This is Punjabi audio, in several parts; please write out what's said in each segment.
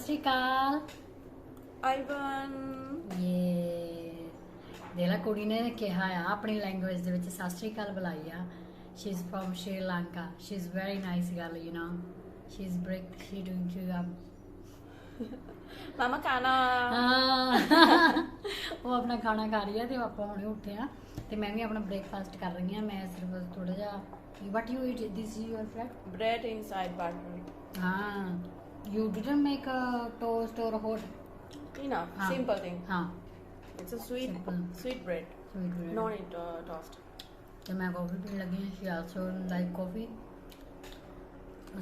ਸ਼੍ਰੀ ਅਕਾਲ ਆਈਵਨ ਯੇ ਦੇਲਾ ਕੁੜੀ ਨੇ ਕਿਹਾ ਆ ਆਪਣੀ ਲੈਂਗੁਏਜ ਦੇ ਵਿੱਚ ਸਤਿ ਸ਼੍ਰੀ ਅਕਾਲ ਬੁਲਾਈ ਆ she is from Sri Lanka she is very nice girl you know she is break she doing to up ਮਾਮਾ ਖਾਣਾ ਉਹ ਆਪਣਾ ਖਾਣਾ ਖਾ ਰਹੀ ਆ ਤੇ ਆਪਾਂ ਹੁਣੇ ਉੱਠੇ ਆ ਤੇ ਮੈਂ ਵੀ ਆਪਣਾ ਬ੍ਰੇਕਫਾਸਟ ਕਰ ਰਹੀ ਆ ਮੈਂ ਸਿਰਫ ਥੋੜਾ ਜਿਹਾ what you eat this is your bread inside butter ਹਾਂ you didn't make a toast or a hot. Enough, know, simple thing. It's a sweet, simple. sweet bread. Sweet bread. Not it uh, toast. So my coffee pin She also like coffee.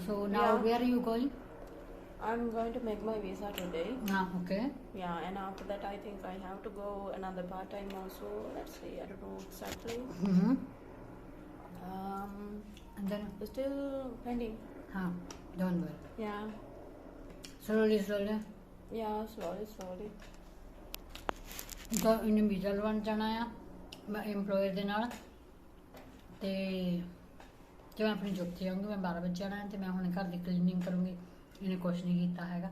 So now yeah. where are you going? I'm going to make my visa today. Ah, okay. Yeah, and after that I think I have to go another part time also. Let's see, I don't know exactly. Mm-hmm. Um, and then still pending. Huh. Don't worry. Yeah. Sorry, sorry. Yeah, sorry, sorry. ਦਾ ਇੰਡੀਵਿਜੂਅਲ ਬਣ ਜਾਣਾ ਆ ਮੈਂ ਏਮਪਲੋਇਰ ਦੇ ਨਾਲ ਤੇ ਜੇ ਮੈਂ ਆਪਣੀ ਜੋਬ ਆਉਂਗੀ ਮੈਂ 12 ਵਜੇ ਜਾਣਾ ਤੇ ਮੈਂ ਹੁਣ ਘਰ ਦੀ ਕਲੀਨਿੰਗ ਕਰੂੰਗੀ ਇਹਨੇ ਕੁਝ ਨਹੀਂ ਕੀਤਾ ਹੈਗਾ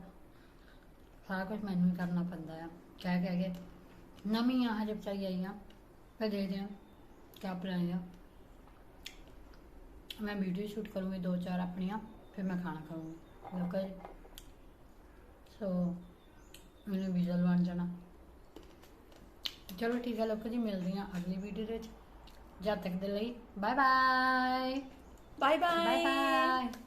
ਸਾਰਾ ਕੁਝ ਮੈਨੂੰ ਹੀ ਕਰਨਾ ਪੈਂਦਾ ਆ ਕਹਿ ਕਹਿ ਕੇ ਨਵੀਂ ਆ ਹਜੇ ਚਾਹੀ ਆਈ ਆ ਫਿਰ ਦੇਖਦੇ ਆ ਕਿਆ ਪਲਾਨ ਆ ਮੈਂ ਵੀਡੀਓ ਸ਼ੂਟ ਕਰੂੰਗੀ ਦੋ ਚਾਰ ਆਪਣੀਆਂ ਫਿਰ ਮੈਂ ਖਾਣਾ ਖਾਊਂਗੀ ਲੋਕਾਂ ਸੋ ਮੈਨੂੰ ਵਿਜ਼ੂਅਲ ਬਣ ਜਾਣਾ ਚਲੋ ਠੀਕ ਹੈ ਲੋਕੋ ਜੀ ਮਿਲਦੇ ਆ ਅਗਲੀ ਵੀਡੀਓ ਵਿੱਚ ਜਦ ਤੱਕ ਦੇ ਲਈ bye bye bye bye bye